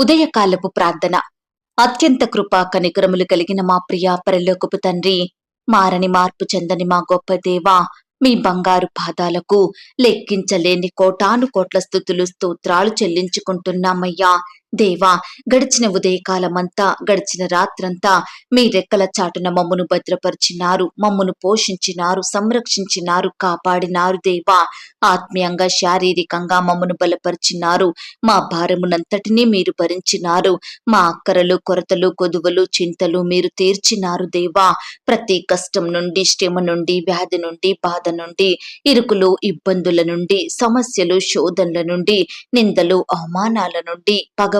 ఉదయకాలపు ప్రార్థన. అత్యంత కృపా కనికరములు కలిగిన మా ప్రియ పరలోకపు తండ్రి మారని మార్పు చెందని మా గొప్ప దేవా మీ బంగారు పాదాలకు లెక్కించలేని కోటాను కోట్ల స్థుతులు స్తోత్రాలు చెల్లించుకుంటున్నామయ్యా. దేవా గడిచిన ఉదయకాలమంతా గడిచిన రాత్రంతా మీ రెక్కల చాటున మమ్మను భద్రపరిచినారు మమ్మను పోషించినారు సంరక్షించినారు కాపాడినారు దేవా. ఆత్మీయంగా శారీరకంగా మమ్మను బలపరిచినారు. మా భారమునంతటినీ మీరు భరించినారు. మా అక్కరలు కొరతలు కొదువలు చింతలు మీరు తీర్చినారు దేవా. ప్రతి కష్టం నుండి శ్రమ నుండి వ్యాధి నుండి బాధ నుండి ఇరుకులు ఇబ్బందుల నుండి సమస్యలు శోధనల నుండి నిందలు అవమానాల నుండి పగ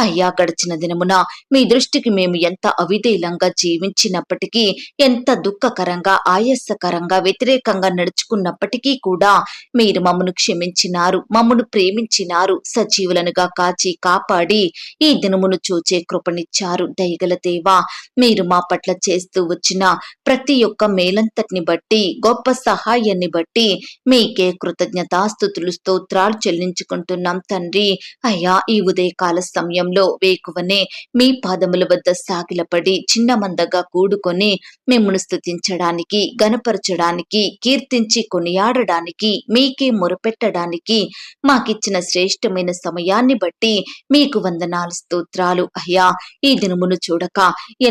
అయ్యా గడిచిన దినమున మీ దృష్టికి మేము ఎంత అవిధేయంగా జీవించినప్పటికీ ఎంత దుఃఖకరంగా ఆయాసకరంగా వ్యతిరేకంగా నడుచుకున్నప్పటికీ కూడా మీరు మమ్మను క్షమించినారు మమ్మను ప్రేమించినారు సజీవులనుగా కాచి కాపాడి ఈ దినమును చూచే కృపనిచ్చారు. దయగల దేవా మీరు మా పట్ల చేస్తూ వచ్చిన ప్రతి ఒక్క మేలంతటిని బట్టి గొప్ప సహాయాన్ని బట్టి మీకే కృతజ్ఞతాస్థుతులు స్తోత్రాలు చెల్లించుకుంటున్నాం తండ్రి. అయ్యా ఈ ఉదయకాల సమయం సమయంలో వేకువనే మీ పాదముల వద్ద సాగిలపడి చిన్న మందగా కూడుకొని మిమ్మల్ని స్తుతించడానికి గనపరచడానికి కీర్తించి కొనియాడడానికి మీకే మొరపెట్టడానికి మాకిచ్చిన శ్రేష్టమైన సమయాన్ని బట్టి మీకు వందనాలు స్తోత్రాలు. అయ్యా ఈ దినమును చూడక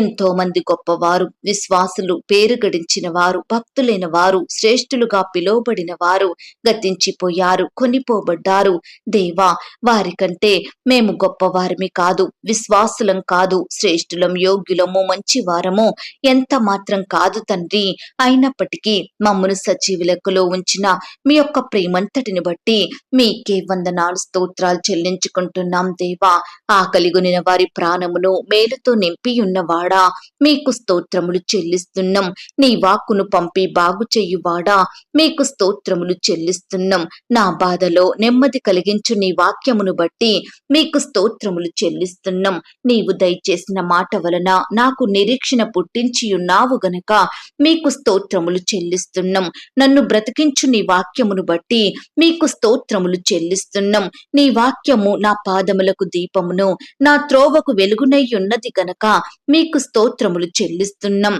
ఎంతో మంది గొప్పవారు విశ్వాసులు పేరు గడించిన వారు భక్తులైన వారు శ్రేష్ఠులుగా పిలువబడిన వారు గతించిపోయారు కొనిపోబడ్డారు. దేవా వారికంటే మేము గొప్పవారమి కాదు. విశ్వాసులం కాదు. శ్రేష్ఠులం యోగ్యులము మంచి వారము ఎంత మాత్రం కాదు తండ్రి. అయినప్పటికీ మమ్మను సజీవ లెక్కలో ఉంచిన మీ యొక్క ప్రేమంతటిని బట్టి మీకే వందనాలు స్తోత్రాలు చెల్లించుకుంటున్నాం దేవా. ఆకలిగొనిన వారి ప్రాణమును మేలుతో నింపి ఉన్నవాడా. మీకు స్తోత్రములు చెల్లిస్తున్నాం. నీ వాక్కును పంపి బాగు చేయువాడా. మీకు స్తోత్రములు చెల్లిస్తున్నాం. నా బాధలో నెమ్మది కలిగించు నీ వాక్యమును బట్టి మీకు స్తోత్రములు చెల్లిస్తున్నాం. నీవు దయచేసిన మాట వలన నాకు నిరీక్షణ పుట్టించియున్నావు గనక మీకు స్తోత్రములు చెల్లిస్తున్నాం. నన్ను బ్రతికించు నీ వాక్యమును బట్టి మీకు స్తోత్రములు చెల్లిస్తున్నాం. నీ వాక్యము నా పాదములకు దీపమును నా త్రోవకు వెలుగునై ఉన్నది గనక మీకు స్తోత్రములు చెల్లిస్తున్నాం.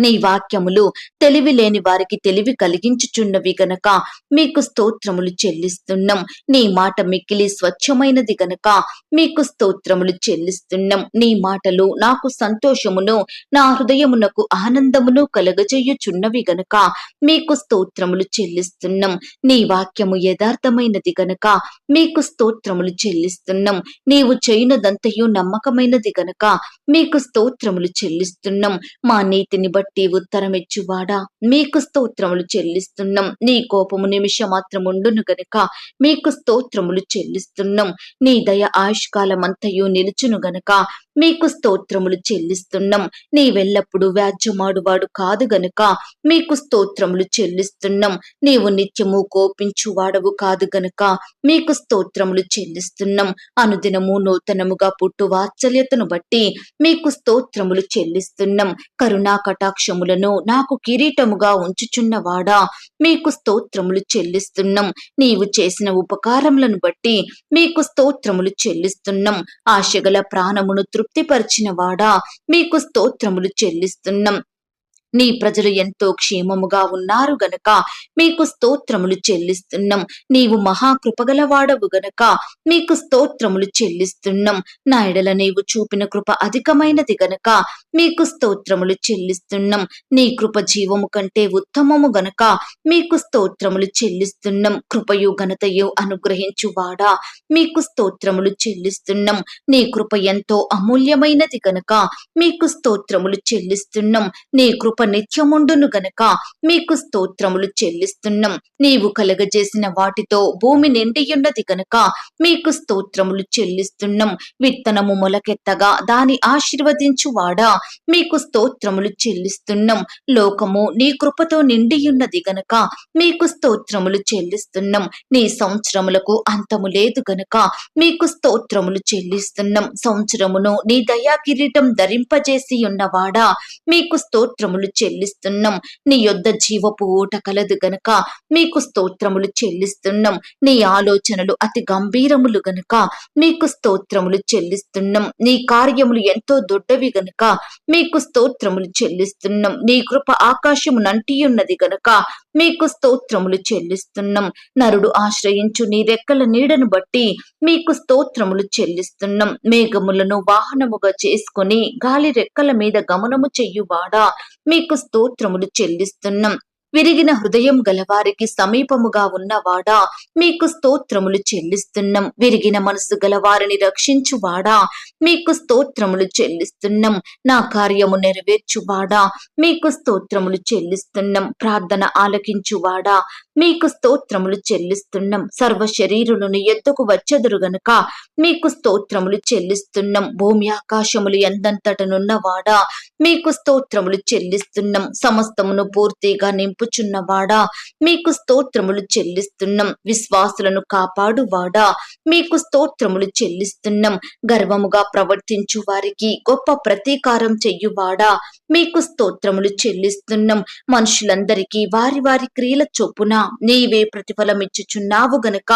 నీ వాక్యములు తెలివి లేని వారికి తెలివి కలిగించుచున్నవి గనక మీకు స్తోత్రములు చెల్లిస్తున్నాం. నీ మాట మిక్కిలి స్వచ్ఛమైనది గనక మీకు స్తోత్రములు చెల్లిస్తున్నాం. నీ మాటలు నాకు సంతోషమును నా హృదయమునకు ఆనందమును కలగజేయుచున్నవి గనక మీకు స్తోత్రములు చెల్లిస్తున్నాం. నీ వాక్యము యథార్థమైనది గనక మీకు స్తోత్రములు చెల్లిస్తున్నాం. నీవు చేయనదంతయు నమ్మకమైనది గనక మీకు స్తోత్రములు చెల్లిస్తున్నాం. మా నీతిని బట్టి ఉత్తరమిచ్చువాడా? మీకు స్తోత్రములు చెల్లిస్తున్నాం. నీ కోపము నిమిషం మాత్రం ఉండును గనుక మీకు స్తోత్రములు చెల్లిస్తున్నాం. నీ దయ ఆయుష్కాలమంతయు నిలుచును గనుక మీకు స్తోత్రములు చెల్లిస్తున్నాం. నీవెల్లప్పుడు వ్యాజ్యమాడువాడు కాదు గనుక మీకు స్తోత్రములు చెల్లిస్తున్నాం. నీవు నిత్యము కోపించువాడవు కాదు గనుక మీకు స్తోత్రములు చెల్లిస్తున్నాం. అనుదినము నూతనముగా పుట్టు వాత్సల్యతను బట్టి మీకు స్తోత్రములు చెల్లిస్తున్నాం. కరుణా కటాక్షములను నాకు కిరీటముగా ఉంచుచున్నవాడా? మీకు స్తోత్రములు చెల్లిస్తున్నాం. నీవు చేసిన ఉపకారములను బట్టి మీకు స్తోత్రములు చెల్లిస్తున్నాం. ఆశగల ప్రాణమును తృప్తిపరిచిన వాడా మీకు స్తోత్రములు చెల్లిస్తున్నాం. నీ ప్రజలు ఎంతో క్షేమముగా ఉన్నారు గనక మీకు స్తోత్రములు చెల్లిస్తున్నాం. నీవు మహాకృపగలవాడవు గనక మీకు స్తోత్రములు చెల్లిస్తున్నాం. నాయడల నీవు చూపిన కృప అధికమైనది గనక మీకు స్తోత్రములు చెల్లిస్తున్నాం. నీ కృప జీవము కంటే ఉత్తమము గనక మీకు స్తోత్రములు చెల్లిస్తున్నాం. కృపయు ఘనతయు అనుగ్రహించువాడా మీకు స్తోత్రములు చెల్లిస్తున్నాం. నీ కృప ఎంతో అమూల్యమైనది గనక మీకు స్తోత్రములు చెల్లిస్తున్నాం. నీ కృప నిత్యముండును గనక మీకు స్తోత్రములు చెల్లిస్తున్నాం. నీవు కలగజేసిన వాటితో భూమి నిండియున్నది గనక మీకు స్తోత్రములు చెల్లిస్తున్నాం. విత్తనము మొలకెత్తగా దాని ఆశీర్వదించువాడా? మీకు స్తోత్రములు చెల్లిస్తున్నాం. లోకము నీ కృపతో నిండియున్నది గనక మీకు స్తోత్రములు చెల్లిస్తున్నాం. నీ సంవత్సరములకు అంతము లేదు గనక మీకు స్తోత్రములు చెల్లిస్తున్నాం. సంవత్సరమును నీ దయా కిరీటం ధరింపజేసి ఉన్నవాడా మీకు స్తోత్రములు చెల్లిస్తున్నాం. నీ యొద్ద జీవపు ఊట కలదు గనక మీకు స్తోత్రములు చెల్లిస్తున్నాం. నీ ఆలోచనలు అతి గంభీరములు గనుక మీకు స్తోత్రములు చెల్లిస్తున్నాం. నీ కార్యములు ఎంతో దొడ్డవి గనుక మీకు స్తోత్రములు చెల్లిస్తున్నాం. నీ కృప ఆకాశము నంటియున్నది గనుక మీకు స్తోత్రములు చెల్లిస్తున్నాం. నరుడు ఆశ్రయించు నీ రెక్కల నీడను బట్టి మీకు స్తోత్రములు చెల్లిస్తున్నాం. మేఘములను వాహనముగా చేసుకొని గాలి రెక్కల మీద గమనము చెయ్యువాడా నీకు స్తోత్రములు చెల్లిస్తున్నాం. విరిగిన హృదయం గలవారికి సమీపముగా ఉన్నవాడా మీకు స్తోత్రములు చెల్లిస్తున్నాం. విరిగిన మనసు గలవారిని రక్షించువాడా మీకు స్తోత్రములు చెల్లిస్తున్నాం. నా కార్యము నెరవేర్చువాడా మీకు స్తోత్రములు చెల్లిస్తున్నాం. ప్రార్థన ఆలకించువాడా మీకు స్తోత్రములు చెల్లిస్తున్నాం. సర్వ శరీరులను ఎద్దుకు వచ్చెదురు గనుక మీకు స్తోత్రములు చెల్లిస్తున్నాం. భూమి ఆకాశములు ఎందంతటనున్నవాడా మీకు స్తోత్రములు చెల్లిస్తున్నాం. సమస్తమును పూర్తిగా నింపు నింపుచున్నవాడా మీకు స్తోత్రములు చెల్లిస్తున్నాం. విశ్వాసులను కాపాడువాడా? మీకు స్తోత్రములు చెల్లిస్తున్నాం. గర్వముగా ప్రవర్తించు వారికి గొప్ప ప్రతీకారం చెయ్యువాడా? మీకు స్తోత్రములు చెల్లిస్తున్నాం. మనుషులందరికీ వారి వారి క్రియల చొప్పున నీవే ప్రతిఫలమిచ్చుచున్నావు గనుక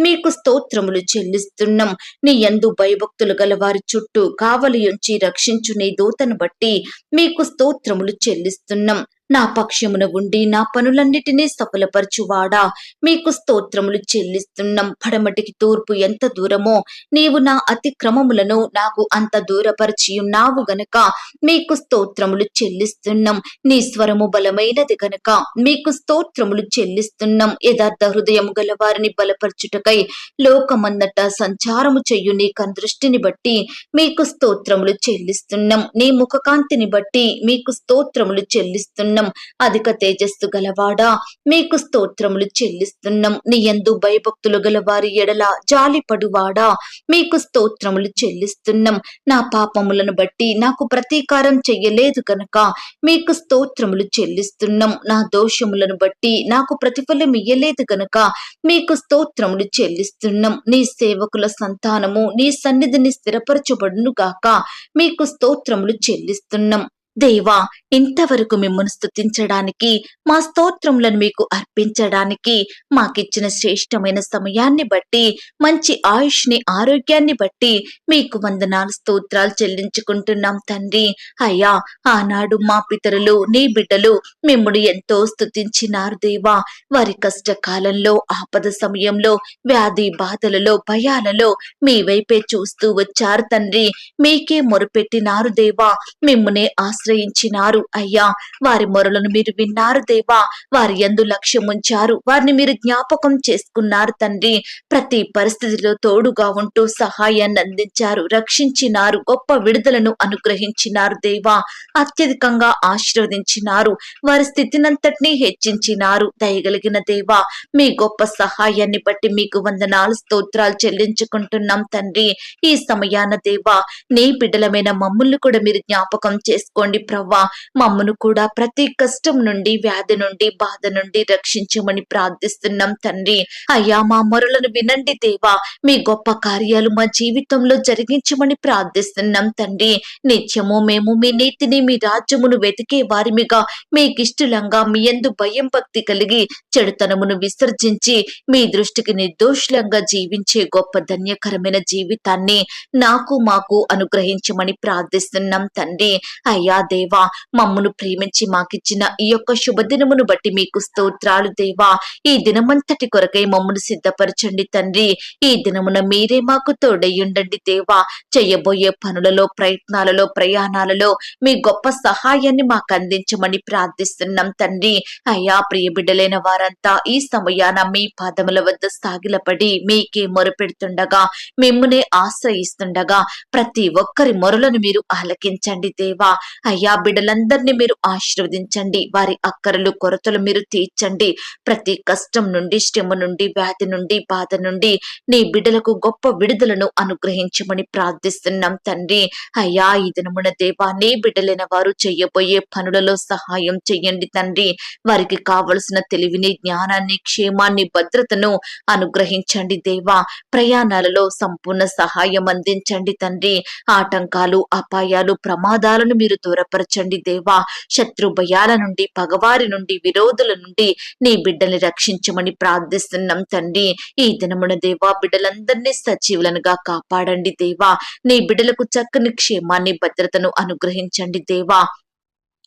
మీకు స్తోత్రములు చెల్లిస్తున్నాం. నీ ఎందు భయభక్తులు గల వారి చుట్టూ కావలి ఉంచి రక్షించు నీ దూతను బట్టి మీకు స్తోత్రములు చెల్లిస్తున్నాం. నా పక్షమున ఉండి నా పనులన్నిటినీ సఫలపరచువాడా? మీకు స్తోత్రములు చెల్లిస్తున్నాం. పడమటికి తూర్పు ఎంత దూరమో నీవు నా అతిక్రమములను నాకు అంత దూరపరిచియున్నావు గనక మీకు స్తోత్రములు చెల్లిస్తున్నాం. నీ స్వరము బలమైనది గనక మీకు స్తోత్రములు చెల్లిస్తున్నాం. యథార్థ హృదయము గల వారిని బలపరచుటకై లోకమందట సంచారము చెయ్యు నీ కందృష్టిని బట్టి మీకు స్తోత్రములు చెల్లిస్తున్నాం. నీ ముఖకాంతిని బట్టి మీకు స్తోత్రములు చెల్లిస్తున్నాం. అధిక తేజస్సు గలవాడా? మీకు స్తోత్రములు చెల్లిస్తున్నాం. నీ యందు భయభక్తులు గల వారి ఎడల జాలిపడువాడా మీకు స్తోత్రములు చెల్లిస్తున్నాం. నా పాపములను బట్టి నాకు ప్రతీకారం చెయ్యలేదు కనుక మీకు స్తోత్రములు చెల్లిస్తున్నాం. నా దోషములను బట్టి నాకు ప్రతిఫలం ఇయ్యలేదు గనుక మీకు స్తోత్రములు చెల్లిస్తున్నాం. నీ సేవకుల సంతానము నీ సన్నిధిని స్థిరపరచబడును గాక మీకు స్తోత్రములు చెల్లిస్తున్నాం. దేవా ఇంతవరకు మిమ్మల్ని స్థుతించడానికి మా స్తోత్రములను మీకు అర్పించడానికి మాకిచ్చిన శ్రేష్టమైన సమయాన్ని బట్టి మంచి ఆయుష్ని ఆరోగ్యాన్ని బట్టి మీకు వందనాలు స్తోత్రాలు చెల్లించుకుంటున్నాం తండ్రి. అయ్యా ఆనాడు మా పితరులు నీ బిడ్డలు మిమ్ముడు ఎంతో స్తుతించినారు దేవా. వారి కష్టకాలంలో ఆపద సమయంలో వ్యాధి బాధలలో భయాలలో మీ వైపే చూస్తూ వచ్చారు తండ్రి. మీకే మొరుపెట్టినారు దేవా. మిమ్మునే ఆశ్రయించినారు. అయ్యా వారి మొరలను మీరు విన్నారు దేవా. వారి ఎందు లక్ష్యం ఉంచారు. వారిని మీరు జ్ఞాపకం చేసుకున్నారు తండ్రి. ప్రతి పరిస్థితిలో తోడుగా ఉంటూ సహాయాన్ని అందించారు. రక్షించినారు. గొప్ప విడుదలను అనుగ్రహించినారు దేవా. అత్యధికంగా ఆశీర్వదించినారు. వారి స్థితినంతటినీ హెచ్చించినారు. దయగలిగిన దేవా మీ గొప్ప సహాయాన్ని బట్టి మీకు వందనాలు స్తోత్రాలు చెల్లించుకుంటున్నాం తండ్రి. ఈ సమయాన దేవా నీ బిడ్డలమైన మమ్ముల్ని కూడా మీరు జ్ఞాపకం చేసుకోండి. ప్రవ్వా. మమ్మను కూడా ప్రతి కష్టం నుండి వ్యాధి నుండి బాధ నుండి రక్షించమని ప్రార్థిస్తున్నాం తండ్రి. అయ్యా మా మరులను వినండి దేవా. మీ గొప్ప కార్యాలు మా జీవితంలో జరిగించమని ప్రార్థిస్తున్నాం తండ్రి. నిత్యము మేము మీ నీతిని మీ రాజ్యమును వెతికే వారిమిగా మీకిష్టలంగా మీ ఎందు భయం భక్తి కలిగి చెడుతనమును విసర్జించి మీ దృష్టికి నిర్దోషులంగా జీవించే గొప్ప ధన్యకరమైన జీవితాన్ని నాకు మాకు అనుగ్రహించమని ప్రార్థిస్తున్నాం తండ్రి. అయ్యా దేవా మమ్మను ప్రేమించి మాకిచ్చిన ఈ యొక్క శుభదినమును బట్టి మీకు స్తోత్రాలు దేవా. ఈ దినమంతటి కొరకై మమ్మను సిద్ధపరచండి తండ్రి. ఈ దినమున మీరే మాకు తోడయ్యుండండి దేవా. చేయబోయే పనులలో ప్రయత్నాలలో ప్రయాణాలలో మీ గొప్ప సహాయాన్ని మాకు అందించమని ప్రార్థిస్తున్నాం తండ్రి. అయ్యా ప్రియ బిడ్డలైన వారంతా ఈ సమయాన మీ పాదముల వద్ద సాగిలపడి మీకే మొరపెడుతుండగా మిమ్మునే ఆశ్రయిస్తుండగా ప్రతి ఒక్కరి మొరలను మీరు ఆలకించండి దేవా. అయ్యా బిడ్డలందరినీ మీరు ఆశీర్వదించండి. వారి అక్కరలు కొరతలు మీరు తీర్చండి. ప్రతి కష్టం నుండి శ్రమ నుండి వ్యాధి నుండి బాధ నుండి నీ బిడ్డలకు గొప్ప విడుదలను అనుగ్రహించమని ప్రార్థిస్తున్నాం తండ్రి. అయ్యా ఈ దినమున దేవా నీ బిడ్డలైన వారు చెయ్యబోయే పనులలో సహాయం చెయ్యండి తండ్రి. వారికి కావలసిన తెలివిని జ్ఞానాన్ని క్షేమాన్ని భద్రతను అనుగ్రహించండి దేవా. ప్రయాణాలలో సంపూర్ణ సహాయం అందించండి తండ్రి. ఆటంకాలు అపాయాలు ప్రమాదాలను మీరు బలపరచండి దేవా. శత్రు భయాల నుండి పగవారి నుండి విరోధుల నుండి నీ బిడ్డల్ని రక్షించమని ప్రార్థిస్తున్నాం తండ్రి. ఈ దినమున దేవా బిడ్డలందరినీ సజీవులనుగా కాపాడండి దేవా. నీ బిడ్డలకు చక్కని క్షేమాన్ని భద్రతను అనుగ్రహించండి దేవా.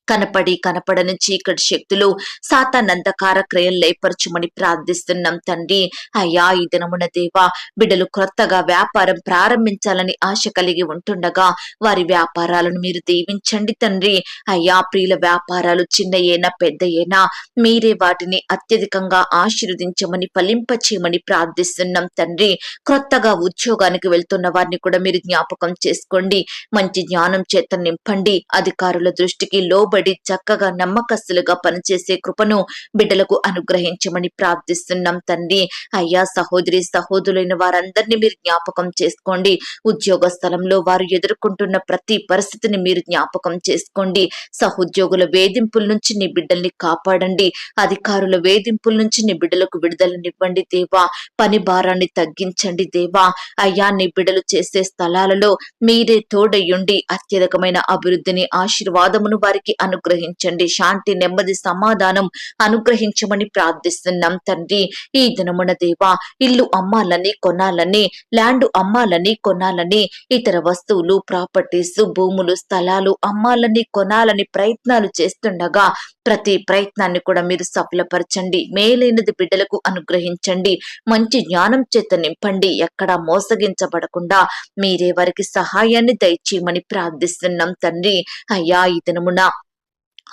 కనపడి కనపడని చీకటి శక్తులు సాతానందకార క్రియలు లేపరచుమని ప్రార్థిస్తున్నాం తండ్రి. అయ్యా ఈ దినమున దేవా బిడ్డలు క్రొత్తగా వ్యాపారం ప్రారంభించాలని ఆశ కలిగి ఉంటుండగా వారి వ్యాపారాలను మీరు దీవించండి తండ్రి. అయ్యా ప్రియుల వ్యాపారాలు చిన్నయేనా పెద్దయేనా మీరే వాటిని అత్యధికంగా ఆశీర్వదించమని ఫలింపచేయమని ప్రార్థిస్తున్నాం తండ్రి. క్రొత్తగా ఉద్యోగానికి వెళ్తున్న వారిని కూడా మీరు జ్ఞాపకం చేసుకోండి. మంచి జ్ఞానం చేత నింపండి. అధికారుల దృష్టికి లోబడి చక్కగా నమ్మకస్తులుగా పనిచేసే కృపను బిడ్డలకు అనుగ్రహించమని ప్రార్థిస్తున్నాం తండ్రి. అయ్యా సహోదరి సహోదరులైన వారందరినీ మీరు జ్ఞాపకం చేసుకోండి. ఉద్యోగ స్థలంలో వారు ఎదుర్కొంటున్న ప్రతి పరిస్థితిని మీరు జ్ఞాపకం చేసుకోండి. సహోద్యోగుల వేధింపుల నుంచి నీ బిడ్డల్ని కాపాడండి. అధికారుల వేధింపుల నుంచి నీ బిడ్డలకు విడుదలనివ్వండి దేవా. పని భారాన్ని తగ్గించండి దేవా. అయ్యా నీ బిడ్డలు చేసే స్థలాలలో మీరే తోడయ్యుండి అత్యధికమైన అభివృద్ధిని ఆశీర్వాదమును వారికి అనుగ్రహించండి. శాంతి నెమ్మది సమాధానం అనుగ్రహించమని ప్రార్థిస్తున్నాం తండ్రి. ఈ దినమున దేవా ఇల్లు అమ్మాలని కొనాలని ల్యాండ్ అమ్మాలని కొనాలని ఇతర వస్తువులు ప్రాపర్టీస్ భూములు స్థలాలు అమ్మాలని కొనాలని ప్రయత్నాలు చేస్తుండగా ప్రతి ప్రయత్నాన్ని కూడా మీరు సఫలపరచండి. మేలైనది బిడ్డలకు అనుగ్రహించండి. మంచి జ్ఞానం చేత నింపండి. ఎక్కడా మోసగించబడకుండా మీరే వారికి సహాయాన్ని దయచేయమని ప్రార్థిస్తున్నాం తండ్రి. అయ్యా ఈ దినమున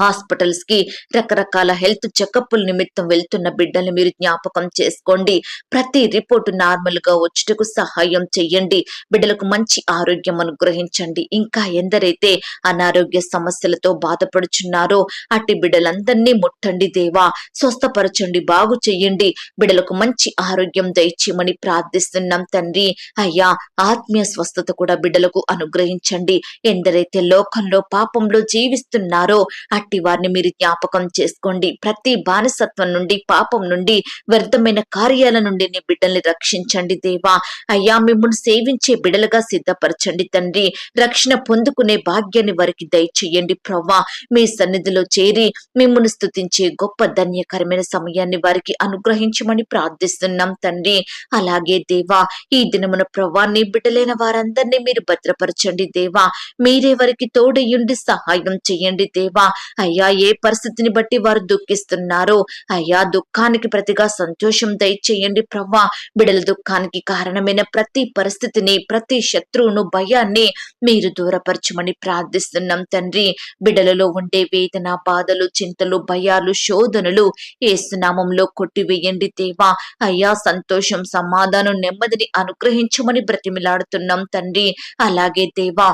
హాస్పిటల్స్కి రకరకాల హెల్త్ చెకప్ల నిమిత్తం వెళ్తున్న బిడ్డల్ని మీరు జ్ఞాపకం చేసుకోండి. ప్రతి రిపోర్టు నార్మల్గా వచ్చుటకు సహాయం చెయ్యండి. బిడ్డలకు మంచి ఆరోగ్యం అనుగ్రహించండి. ఇంకా ఎందరైతే అనారోగ్య సమస్యలతో బాధపడుచున్నారో అట్టి బిడ్డలందరినీ ముట్టండి దేవా. స్వస్థపరచండి బాగు చెయ్యండి. బిడ్డలకు మంచి ఆరోగ్యం దయచేయమని ప్రార్థిస్తున్నాం తండ్రి. అయ్యా ఆత్మీయ స్వస్థత కూడా బిడ్డలకు అనుగ్రహించండి. ఎందరైతే లోకంలో పాపంలో జీవిస్తున్నారో అలాంటి వారిని మీరు జ్ఞాపకం చేసుకోండి. ప్రతి బానిసత్వం నుండి పాపం నుండి వ్యర్థమైన కార్యాల నుండి నీ బిడ్డల్ని రక్షించండి దేవా. అయ్యా మిమ్మల్ని సేవించే బిడలుగా సిద్ధపరచండి తండ్రి. రక్షణ పొందుకునే భాగ్యాన్ని వారికి దయచేయండి ప్రవ్వా. మీ సన్నిధిలో చేరి మిమ్మల్ని స్తుతించే గొప్ప ధన్యకరమైన సమయాన్ని వారికి అనుగ్రహించమని ప్రార్థిస్తున్నాం తండ్రి. అలాగే దేవా ఈ దినమున ప్రవ్వా నీ బిడ్డలైన వారందరినీ మీరు భద్రపరచండి దేవా. మీరే వారికి తోడయ్యుండి సహాయం చేయండి దేవా. అయ్యా ఏ పరిస్థితిని బట్టి వారు దుఃఖిస్తున్నారో? అయ్యా దుఃఖానికి ప్రతిగా సంతోషం దయచేయండి ప్రవ్వా. బిడల దుఃఖానికి కారణమైన ప్రతి పరిస్థితిని ప్రతి శత్రువును భయాన్ని మీరు దూరపరచమని ప్రార్థిస్తున్నాం తండ్రి. బిడలలో ఉండే వేదన బాధలు చింతలు భయాలు శోధనలు ఏసునామంలో కొట్టివేయండి దేవా. అయ్యా సంతోషం సమాధానం నెమ్మదిని అనుగ్రహించమని బ్రతిమిలాడుతున్నాం తండ్రి. అలాగే దేవా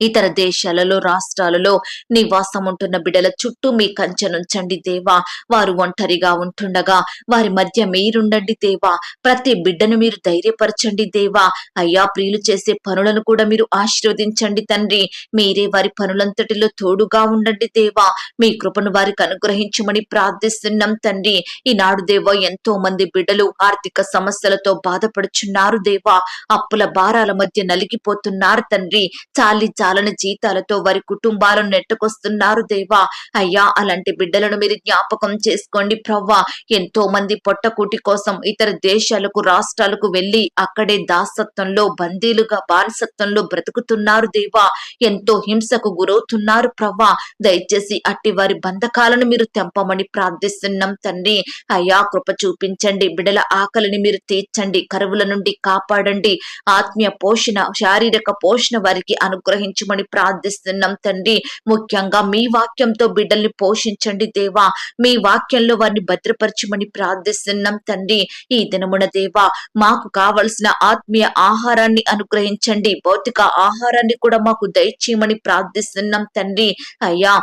ఇతర దేశాలలో రాష్ట్రాలలో నివాసం ఉంటున్న బిడల చుట్టూ మీ కంచెనుంచండి దేవా. వారు ఒంటరిగా ఉంటుండగా వారి మధ్య మీరుండండి దేవా. ప్రతి బిడ్డను మీరు ధైర్యపరచండి దేవా. అయ్యా ప్రియులు చేసే పనులను కూడా మీరు ఆశీర్వదించండి తండ్రి. మీరే వారి పనులంతటిలో తోడుగా ఉండండి దేవా. మీ కృపను వారికి అనుగ్రహించమని ప్రార్థిస్తున్నాం తండ్రి. ఈనాడు దేవా ఎంతో మంది బిడ్డలు ఆర్థిక సమస్యలతో బాధపడుచున్నారు దేవా. అప్పుల భారాల మధ్య నలిగిపోతున్నారు తండ్రి. చాలి చాలని జీతాలతో వారి కుటుంబాలను నెట్టుకొస్తున్నారు దేవా. అయ్యా అలాంటి బిడ్డలను మీరు జ్ఞాపకం చేసుకోండి ప్రవ్వా. ఎంతో మంది పొట్టకూటి కోసం ఇతర దేశాలకు రాష్ట్రాలకు వెళ్ళి అక్కడే దాసత్వంలో బందీలుగా బానిసత్వంలో బ్రతుకుతున్నారు దేవా. ఎంతో హింసకు గురవుతున్నారు ప్రవ్వా. దయచేసి అట్టి వారి బంధకాలను మీరు తెంపమని ప్రార్థిస్తున్నాం తండ్రి. అయ్యా కృప చూపించండి. బిడల ఆకలిని మీరు తీర్చండి. కరువుల నుండి కాపాడండి. ఆత్మీయ పోషణ శారీరక పోషణ వారికి అనుగ్రహించండి. ఉంచమని ప్రార్థిస్తున్నాం తండ్రి. ముఖ్యంగా మీ వాక్యంతో బిడ్డల్ని పోషించండి దేవా. మీ వాక్యంలో వారిని భద్రపరచమని ప్రార్థిస్తున్నాం తండ్రి. ఈ దినమున దేవా మాకు కావలసిన ఆత్మీయ ఆహారాన్ని అనుగ్రహించండి. భౌతిక ఆహారాన్ని కూడా మాకు దయచేయమని ప్రార్థిస్తున్నాం తండ్రి. అయ్యా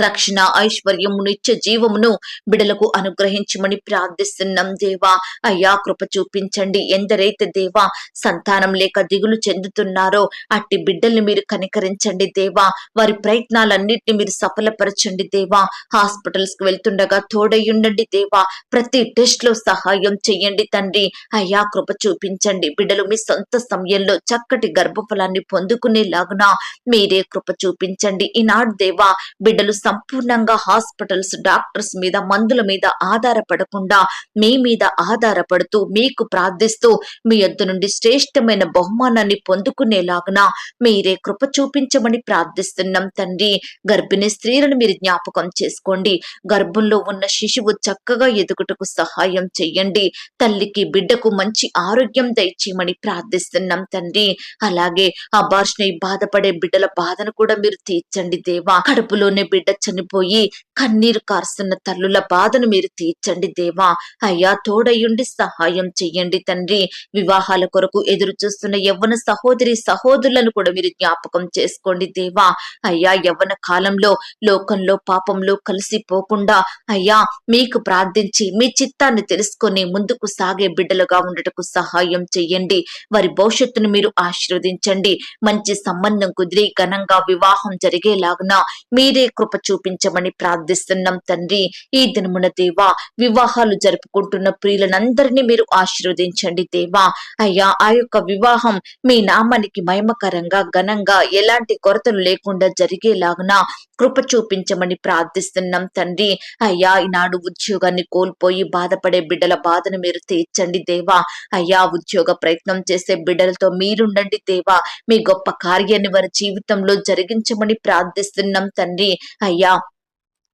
రక్షణ ఐశ్వర్యము నిత్య జీవమును బిడలకు అనుగ్రహించమని ప్రార్థిస్తున్నాం దేవా. అయ్యా కృప చూపించండి. ఎందరైతే దేవా సంతానం లేక దిగులు చెందుతున్నారో అట్టి బిడ్డల్ని మీరు కనికరించండి దేవా. వారి ప్రయత్నాలన్నింటినీ మీరు సఫలపరచండి దేవా. హాస్పిటల్స్కి వెళ్తుండగా తోడయ్యుండండి దేవా. ప్రతి టెస్ట్లో సహాయం చెయ్యండి తండ్రి. అయ్యా కృప చూపించండి. బిడ్డలు మీ సొంత సమయంలో చక్కటి గర్భఫలాన్ని పొందుకునేలాగున మీరే కృప చూపించండి. ఈనాడు దేవా బిడ్డలు సంపూర్ణంగా హాస్పిటల్స్ డాక్టర్స్ మీద మందుల మీద ఆధారపడకుండా మీ మీద ఆధారపడుతూ మీకు ప్రార్థిస్తూ మీ యొద్ద నుండి శ్రేష్టమైన బహుమానాన్ని పొందుకునేలాగున మీరే కృప చూపించమని ప్రార్థిస్తున్నాం తండ్రి. గర్భిణీ స్త్రీలను మీరు జ్ఞాపకం చేసుకోండి. గర్భంలో ఉన్న శిశువు చక్కగా ఎదుగుటకు సహాయం చెయ్యండి. తల్లికి బిడ్డకు మంచి ఆరోగ్యం దయచేయమని ప్రార్థిస్తున్నాం తండ్రి. అలాగే ఆ భాషని బాధపడే బిడ్డల బాధను కూడా మీరు తీర్చండి దేవా. కడుపులోనే బిడ్డ చనిపోయి కన్నీరు కారుస్తున్న తల్లుల బాధను మీరు తీర్చండి దేవా. అయ్యా తోడయుండి సహాయం చెయ్యండి తండ్రి. వివాహాల కొరకు ఎదురు చూస్తున్న యవ్వన సహోదరి సహోదరులను కూడా మీరు జ్ఞాపకం చేసుకోండి దేవా. అయ్యా యవ్వన కాలంలో లోకంలో పాపంలో కలిసిపోకుండా అయ్యా మీకు ప్రార్థించి మీ చిత్తాన్ని తెలుసుకొని ముందుకు సాగే బిడ్డలుగా ఉండటకు సహాయం చెయ్యండి. వారి భవిష్యత్తును మీరు ఆశీర్వదించండి. మంచి సంబంధం కుదిరి ఘనంగా వివాహం జరిగేలాగున మీరే కృప చూపించమని ప్రార్థిస్తున్నాం తండ్రి. ఈ దినమున దేవా వివాహాలు జరుపుకుంటున్న ప్రియులనందరినీ మీరు ఆశీర్వదించండి దేవా. అయ్యా ఆ యొక్క వివాహం మీ నామానికి మహిమకరంగా ఘనంగా ఎలాంటి కొరతలు లేకుండా జరిగేలాగున కృప చూపించమని ప్రార్థిస్తున్నాం తండ్రి. అయ్యా ఈనాడు ఉద్యోగాన్ని కోల్పోయి బాధపడే బిడ్డల బాధను మీరు తీర్చండి దేవా. అయ్యా ఉద్యోగ ప్రయత్నం చేసే బిడ్డలతో మీరుండండి దేవా. మీ గొప్ప కార్యాన్ని వారి జీవితంలో జరిగించమని ప్రార్థిస్తున్నాం తండ్రి. అయ్యా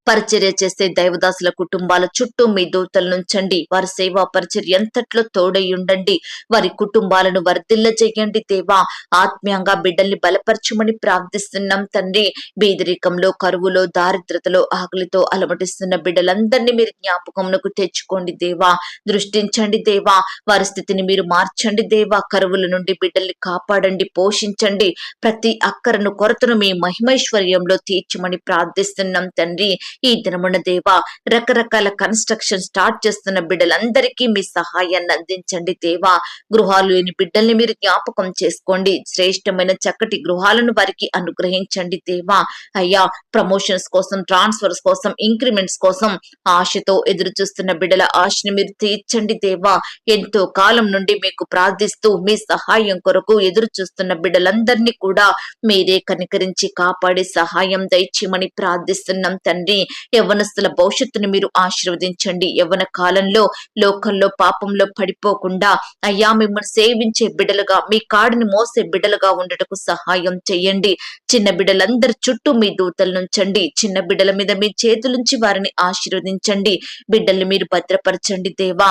పరిచర్య చేసే దైవదాసుల కుటుంబాల చుట్టూ మీ దూతలు నుంచండి. వారి సేవా పరిచర్య ఎంతట్లో తోడయ్యుండండి. ఉండండి వారి కుటుంబాలను వర్ధిల్ల చేయండి దేవా. ఆత్మీయంగా బిడ్డల్ని బలపరచమని ప్రార్థిస్తున్నాం తండ్రి. బీదరికంలో కరువులో దారిద్రతలో ఆకలితో అలమటిస్తున్న బిడ్డలందరినీ మీరు జ్ఞాపకమునకు తెచ్చుకోండి దేవా. దృష్టించండి దేవా. వారి స్థితిని మీరు మార్చండి దేవా. కరువుల నుండి బిడ్డల్ని కాపాడండి పోషించండి. ప్రతి అక్కరను కొరతను మీ మహిమైశ్వర్యంలో తీర్చమని ప్రార్థిస్తున్నాం తండ్రి. ఈ దినమున దేవా రకరకాల కన్స్ట్రక్షన్ స్టార్ట్ చేస్తున్న బిడ్డలందరికీ మీ సహాయాన్ని అందించండి దేవా. గృహాలు లేని బిడ్డల్ని మీరు జ్ఞాపకం చేసుకోండి. శ్రేష్టమైన చక్కటి గృహాలను వారికి అనుగ్రహించండి దేవా. అయ్యా ప్రమోషన్స్ కోసం ట్రాన్స్ఫర్స్ కోసం ఇంక్రిమెంట్స్ కోసం ఆశతో ఎదురు చూస్తున్న బిడ్డల ఆశని మీరు తీర్చండి దేవా. ఎంతో కాలం నుండి మీకు ప్రార్థిస్తూ మీ సహాయం కొరకు ఎదురు చూస్తున్న బిడ్డలందరినీ కూడా మీరే కనికరించి కాపాడి సహాయం దయచేయమని ప్రార్థిస్తున్నాం తండ్రి. యవ్వనస్తుల భవిష్యత్తును మీరు ఆశీర్వదించండి. యవ్వన కాలంలో లోకంలో పాపంలో పడిపోకుండా అయ్యా మిమ్మల్ని సేవించే బిడ్డలుగా మీ కాడిని మోసే బిడ్డలుగా ఉండటకు సహాయం చెయ్యండి. చిన్న బిడ్డలందరి చుట్టూ మీ దూతలనుంచండి చిన్న బిడ్డల మీద మీ చేతులుంచి వారిని ఆశీర్వదించండి. బిడ్డల్ని మీరు భద్రపరచండి దేవా.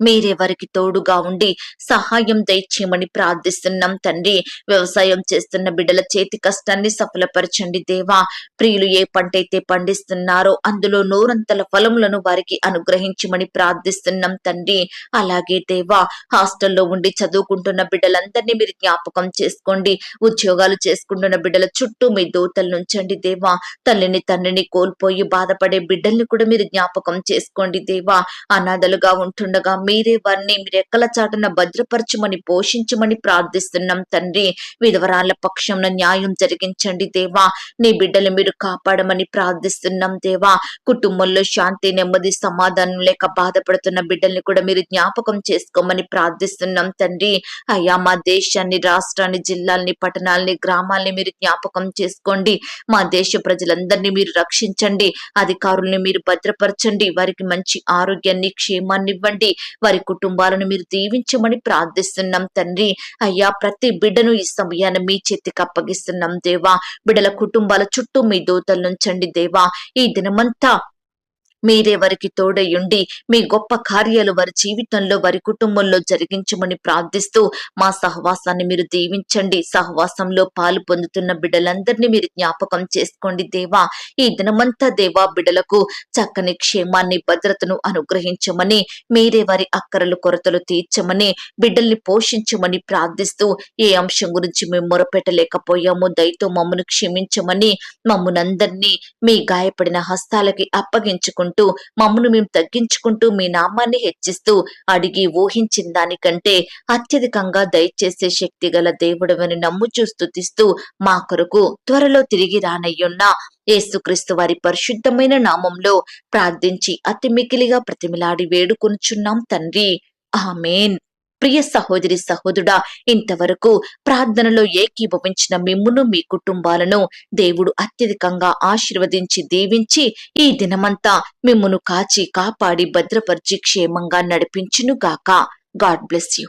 మీరే వారికి తోడుగా ఉండి సహాయం దయచేయమని ప్రార్థిస్తున్నాం తండ్రి. వ్యవసాయం చేస్తున్న బిడ్డల చేతి కష్టాన్ని సఫలపరచండి దేవా. ప్రియులు ఏ పంట అయితే పండిస్తున్నారో అందులో నూరంతల ఫలములను వారికి అనుగ్రహించమని ప్రార్థిస్తున్నాం తండ్రి. అలాగే దేవా హాస్టల్లో ఉండి చదువుకుంటున్న బిడ్డలందరినీ మీరు జ్ఞాపకం చేసుకోండి. ఉద్యోగాలు చేసుకుంటున్న బిడ్డల చుట్టూ మీ దూతలు నుంచండి దేవా. తల్లిని తండ్రిని కోల్పోయి బాధపడే బిడ్డల్ని కూడా మీరు జ్ఞాపకం చేసుకోండి దేవా. అనాథలుగా ఉంటుండగా మీరే వారిని మీ రెక్కల చాటున భద్రపరచమని పోషించమని ప్రార్థిస్తున్నాం తండ్రి. విధవరాల పక్షంలో న్యాయం జరిగించండి దేవా. నీ బిడ్డలు మీరు కాపాడమని ప్రార్థిస్తున్నాం దేవా. కుటుంబంలో శాంతి నెమ్మది సమాధానం లేక బాధపడుతున్న బిడ్డల్ని కూడా మీరు జ్ఞాపకం చేసుకోమని ప్రార్థిస్తున్నాం తండ్రి. అయ్యా మా దేశాన్ని రాష్ట్రాన్ని జిల్లాల్ని పట్టణాలని గ్రామాల్ని మీరు జ్ఞాపకం చేసుకోండి. మా దేశ ప్రజలందరినీ మీరు రక్షించండి. అధికారుల్ని మీరు భద్రపరచండి. వారికి మంచి ఆరోగ్యాన్ని క్షేమాన్ని ఇవ్వండి. వారి కుటుంబాలను మీరు దీవించమని ప్రార్థిస్తున్నాం తండ్రి. అయ్యా ప్రతి బిడ్డను ఈ సమయాన్ని మీ చేతికి అప్పగిస్తున్నాం దేవా. బిడ్డల కుటుంబాల చుట్టూ మీ దూతలు నుంచండి దేవా. ఈ దినమంతా మీరే వారికి తోడయుండి మీ గొప్ప కార్యాలు వారి జీవితంలో వారి కుటుంబంలో జరిగించమని ప్రార్థిస్తూ మా సహవాసాన్ని మీరు దీవించండి. సహవాసంలో పాలు పొందుతున్న బిడ్డలందరినీ మీరు జ్ఞాపకం చేసుకోండి దేవా. ఈ దినమంతా దేవా బిడ్డలకు చక్కని క్షేమాన్ని భద్రతను అనుగ్రహించమని మీరే వారి అక్కరలు కొరతలు తీర్చమని బిడ్డల్ని పోషించమని ప్రార్థిస్తూ ఏ అంశం గురించి మేము మొరపెట్టలేకపోయామో దయతో మమ్మను క్షమించమని మమ్మనందరినీ మీ గాయపడిన హస్తాలకి అప్పగించుకుంటూ మమ్మను మేము తగ్గించుకుంటూ మీ నామాన్ని హెచ్చిస్తూ అడిగి ఊహించిన దానికంటే అత్యధికంగా దయచేసే శక్తి గల దేవుడవని నమ్ముచూ స్తుతిస్తూ మా కొరకు త్వరలో తిరిగి రానయ్యున్న యేసుక్రీస్తు వారి పరిశుద్ధమైన నామంలో ప్రార్థించి అతి మికిలిగా ప్రతిమిలాడి వేడుకొనుచున్నాం తండ్రి. ఆమెన్. ప్రియ సహోదరి సహోదరుడా ఇంతవరకు ప్రార్థనలో ఏకీభవించిన మిమ్మును మీ కుటుంబాలను దేవుడు అత్యధికంగా ఆశీర్వదించి దీవించి ఈ దినమంతా మిమ్మును కాచి కాపాడి భద్రపరిచి క్షేమంగా నడిపించును గాక గాడ్ బ్లెస్ యు.